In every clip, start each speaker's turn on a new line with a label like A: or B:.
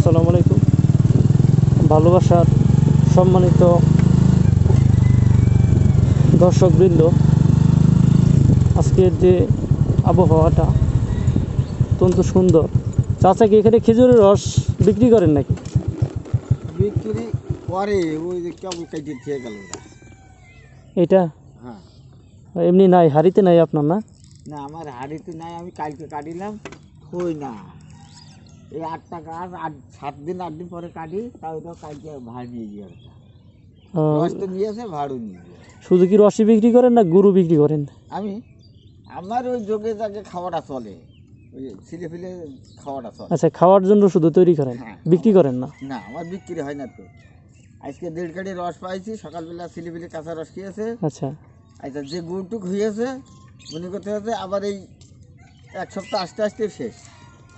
A: আসসালামু আলাইকুম। ভালোবাসার সম্মানিত দর্শকবৃন্দ আজকের যে আবহাওয়াটা অত্যন্ত সুন্দর। চাচা কি এখানে খেজুরের রস বিক্রি করেন নাকি?
B: বিক্রি করে ওই যে কেটে খেয়ে গেল
A: এটা?
B: হ্যাঁ।
A: এমনি নাই হাড়িতে নাই আপনার না?
B: না আমার হাড়িতে নাই আমি কালকে কাটিলাম হই না। এই আটটা গাছ আট সাত দিন আট দিন পরে কাটি তাও তো কালকে ভাড় নিয়ে গিয়ে
A: আহ,
B: রস তো নিয়েছে ভাড়ও নিয়ে গিয়ে।
A: শুধু কি রসই বিক্রি করেন না গুরু বিক্রি করেন?
B: আমি? আমার ওই যোগে যাকে খাওয়াটা চলে ওই ছিলে ফিলে খাওয়াটা চলে।
A: আচ্ছা খাওয়ার জন্য শুধু তৈরি করেন?
B: হ্যাঁ।
A: বিক্রি করেন না?
B: না আমার বিক্রি হয় না তো। আজকে দেড় কাটি রস পাইছি সকালবেলা ছিলে ফিলে কাঁচা রস খেয়েছে।
A: আচ্ছা।
B: আচ্ছা যে গুড়টুক হয়েছে মনে করতে হচ্ছে আবার এই এক সপ্তাহ আস্তে আস্তে শেষ।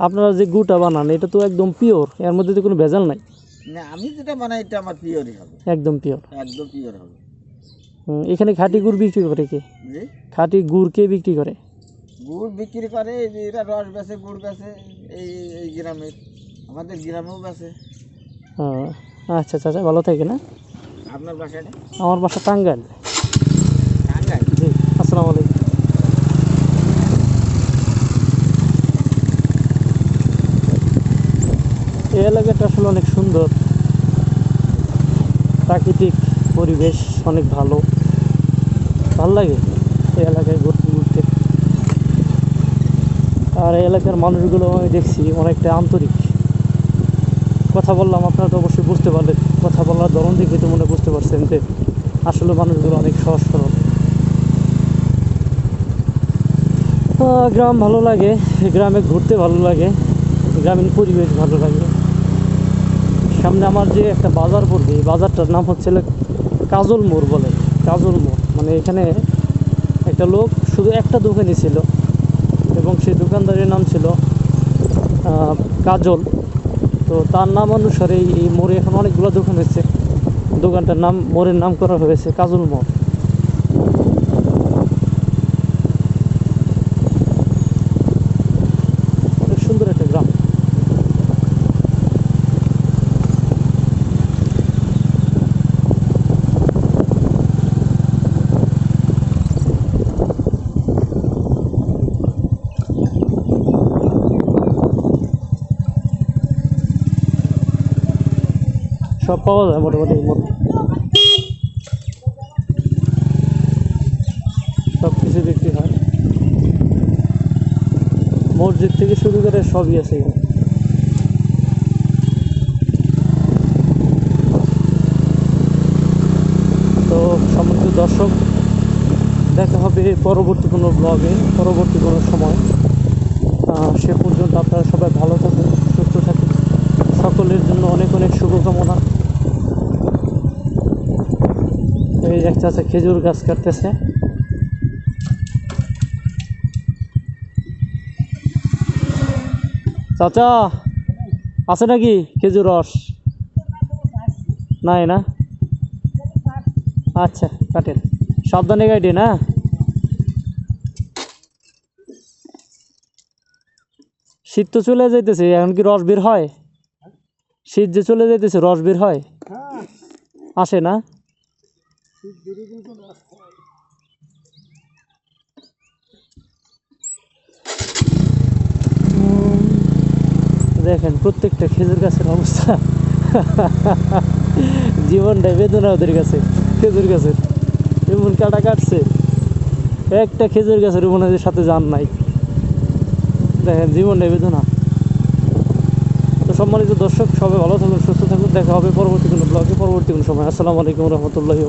A: আপনারা যে গুটা বানান এটা তো একদম পিওর এর মধ্যে তো কোনো ভেজাল নাই।
B: না আমি যেটা বানাই এটা আমার পিওরই হবে।
A: একদম পিওর
B: একদম পিওর হবে।
A: এখানে খাঁটি গুড় বিক্রি করে কে? খাঁটি গুড় কে বিক্রি করে?
B: গুড় বিক্রি করে এই যে এরা রস বেচে গুড় বেচে এই এই গ্রামের আমাদের গ্রামেও বেচে
A: ও, আচ্ছা আচ্ছা ভালো থাকে না
B: আপনার বাসাটা
A: আমার বাসা টাঙ্গাইল
B: টাঙ্গাই
A: জি আসসালামু আলাইকুম এই এলাকাটা আসলে অনেক সুন্দর। প্রাকৃতিক পরিবেশ অনেক ভালো। ভালো লাগে এই এলাকায় ঘুরতে ঘুরতে। আর এই এলাকার মানুষগুলো আমি দেখছি অনেকটা আন্তরিক। কথা বললাম, আপনারা তো অবশ্যই বুঝতে পারলেন। কথা বলার ধরন দেখে তো মনে বুঝতে পারছেন যে আসলে মানুষগুলো অনেক সহজ সরল। গ্রাম ভালো লাগে, গ্রামে ঘুরতে ভালো লাগে, গ্রামীণ পরিবেশ ভালো লাগে। সামনে আমার যে একটা বাজার পড়বে, এই বাজারটার নাম হচ্ছে কাজল মোড় বলে। কাজল মোড়। মানে এখানে একটা লোক শুধু একটা দোকানই ছিল এবং সেই দোকানদারের নাম ছিল কাজল। তো তার নাম অনুসারে এই- মোড়ে এখন অনেকগুলো দোকান হয়েছে। দোকানটার নাম, মোড়ের নাম করা হয়েছে কাজল মোড় অনেক সুন্দর একটা গ্রাম সব পাওয়া যায় মোটামুটি সব কিছু বিক্রি হয়। মসজিদ থেকে শুরু করে সবই আছে এখানে। তো সমস্ত দর্শক, দেখা হবে পরবর্তী কোনো ব্লগে পরবর্তী কোনো সময়। সে পর্যন্ত আপনারা সবাই ভালো থাকুন, সুস্থ থাকুন। সকলের জন্য অনেক অনেক শুভকামনা। এই একটা আছে খেজুর গাছ কাটতেছে। চাচা, আছে নাকি খেজুর রস? নাই না? আচ্ছা কাটেন। সাবধানে গাইডে না শীত তো চলে যাইতেছে, এখন কি রস বের হয়? শীত যে চলে যাইতেছে, রস বের হয়? আসে না? উম, দেখেন প্রত্যেকটা খেজুর গাছের অবস্থা। জীবনটাই বেদনা ওদের কাছে খেজুর গাছের। এমন কাটা কাটছে একটা খেজুর গাছের মনে সাথে যান নাই। দেখেন জীবনটাই বেদনা। তো সম্মানিত দর্শক সবাই ভালো থাকুন সুস্থ থাকুন দেখা হবে পরবর্তী কোনো ব্লগে পরবর্তী কোনো সময়। আসসালামু আলাইকুম রহমতুল্লাহি